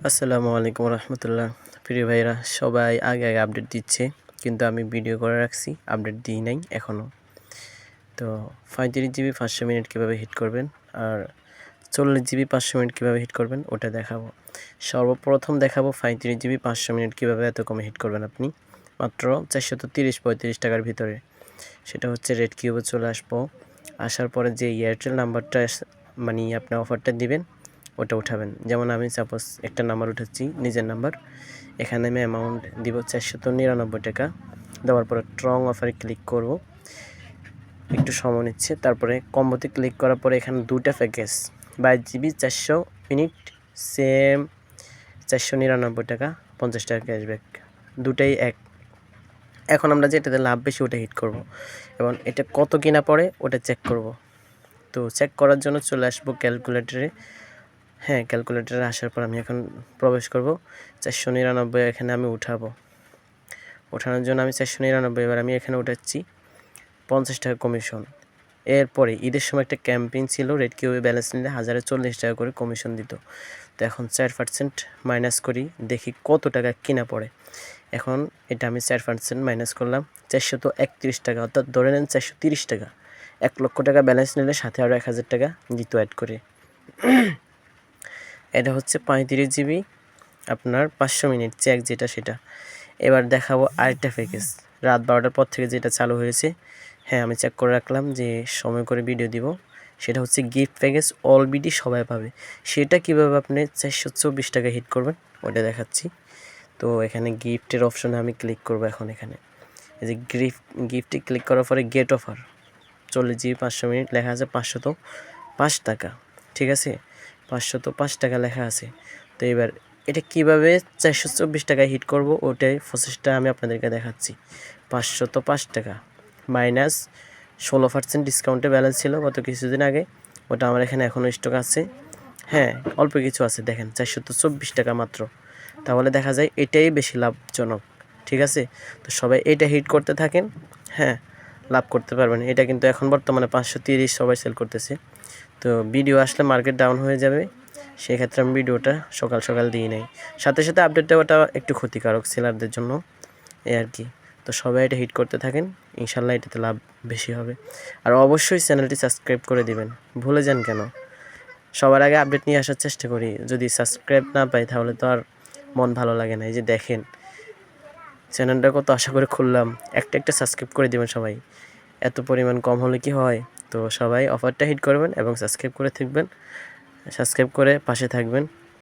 আসসালামু আলাইকুম রহমতুল্লাহ। প্রিয় ভাইরা সবাই আগে আগে আপডেট দিচ্ছে, কিন্তু আমি ভিডিও করে রাখছি আপডেট দিই নাই এখনও তো পঁয়ত্রিশ জিবি পাঁচশো মিনিট কীভাবে হিট করবেন, আর চল্লিশ জিবি পাঁচশো মিনিট কীভাবে হিট করবেন, ওটা দেখাবো। সর্বপ্রথম দেখাবো পঁয়ত্রিশ জিবি পাঁচশো মিনিট কীভাবে এত কমে হিট করবেন আপনি, মাত্র চারশত তিরিশ পঁয়ত্রিশ টাকার ভিতরে। সেটা হচ্ছে রেড কিউবে চলে আসব। আসার পরে যে এয়ারটেল নাম্বারটা মানে আপনি অফারটা দিবেন ওটা উঠাবেন। যেমন আমি সাপোজ একটা নাম্বার উঠাচ্ছি, নিজের নাম্বার এখানে আমি অ্যামাউন্ট দিব চারশত নিরানব্বই টাকা। দেওয়ার পরে ট্রং অফারে ক্লিক করব। একটু সময় নিচ্ছে, তারপরে কম্বোতে ক্লিক করার পরে এখানে দুটা প্যাকেজ বাইশ জিবি চারশো মিনিট সেম চারশো নিরানব্বই টাকা, পঞ্চাশ টাকা ক্যাশব্যাক দুটাই এক। এখন আমরা যেটাতে লাভ বেশি ওটা হিট করব। এবং এটা কত কিনা পড়ে ওটা চেক করব। তো চেক করার জন্য চলে আসব ক্যালকুলেটরে হ্যাঁ ক্যালকুলেটারে আসার পর আমি এখন প্রবেশ করব। চারশো নিরানব্বই এখানে আমি উঠাবো। ওঠানোর জন্য আমি চারশো নিরানব্বই এবার আমি এখানে উঠাচ্ছি। পঞ্চাশ টাকা কমিশন এরপরে ঈদের সময় একটা ক্যাম্পেইন ছিল রেড কিউবে ব্যালেন্স নিলে হাজারে চল্লিশ টাকা করে কমিশন দিত। তো এখন চার পার্সেন্ট মাইনাস করি, দেখি কত টাকা কিনা পড়ে। এখন এটা আমি চার পার্সেন্ট মাইনাস করলাম, চারশো তো একত্রিশ টাকা। অর্থাৎ ধরে নেন চারশো তিরিশ টাকা। এক লক্ষ টাকা ব্যালেন্স নিলে সাথে আরও এক হাজার টাকা দিত অ্যাড করে। এটা হচ্ছে পঁয়ত্রিশ জিবি আপনার পাঁচশো মিনিট চেক যেটা সেটা। এবার দেখাবো আরেকটা প্যাকেজ রাত বারোটার পর থেকে যেটা চালু হয়েছে হ্যাঁ আমি চেক করে রাখলাম যে সময় করে ভিডিও দিব। সেটা হচ্ছে গিফট প্যাকেজ অল বিডি সবাই পাবে। সেটা কীভাবে আপনি চারশো চব্বিশ টাকা হিট করবেন ওটা দেখাচ্ছি। তো এখানে গিফটের অপশনে আমি ক্লিক করব এখন এখানে। এই যে গিফট গিফটে ক্লিক করার পরে গেট অফার চল্লিশ জিবি পাঁচশো মিনিট, লেখা আছে পাঁচশো তো পাঁচ টাকা, ঠিক আছে? পাঁচশো তো পাঁচ টাকা লেখা আছে। তো এবার এটা কীভাবে চারশো চব্বিশ টাকায় হিট করব, ওটাই প্রসেসটা আমি আপনাদেরকে দেখাচ্ছি। পাঁচশো তো পাঁচ টাকা মাইনাস ষোলো পার্সেন্ট ডিসকাউন্টে ব্যালেন্স ছিল গত কিছুদিন আগে, ওটা আমার এখানে এখনও স্টক আছে। হ্যাঁ অল্প কিছু আছে, দেখেন চারশো তো চব্বিশ টাকা মাত্র। তাহলে দেখা যায় এটাই বেশি লাভজনক, ঠিক আছে? তো সবাই এটা হিট করতে থাকেন হ্যাঁ লাভ করতে পারবেন। এটা কিন্তু এখন বর্তমানে পাঁচশো তিরিশ সবাই সেল করতেছে। তো ভিডিও আসলে মার্কেট ডাউন হয়ে যাবে, সেক্ষেত্রে আমি ভিডিওটা সকাল সকাল দিই নাই। সাথে সাথে আপডেট দেওয়াটা একটু ক্ষতিকারক সেলারদের জন্য, এই আর কি। তো সবাই এটা হিট করতে থাকেন, ইনশাল্লাহ এটাতে লাভ বেশি হবে। আর অবশ্যই চ্যানেলটি সাবস্ক্রাইব করে দিবেন, ভুলে যান কেন? সবার আগে আপডেট নিয়ে আসার চেষ্টা করি, যদি সাবস্ক্রাইব না পাই তাহলে তো আর মন ভালো লাগে না। এই যে দেখেন চ্যানেলটা কত আশা করে খুললাম, একটা একটা সাবস্ক্রাইব করে দেবেন সবাই। এত পরিমাণ কম হলে কি হয়? তো সবাই অফারটা হিট করবেন এবং সাবস্ক্রাইব করে থাকবেন। সাবস্ক্রাইব করে পাশে থাকবেন।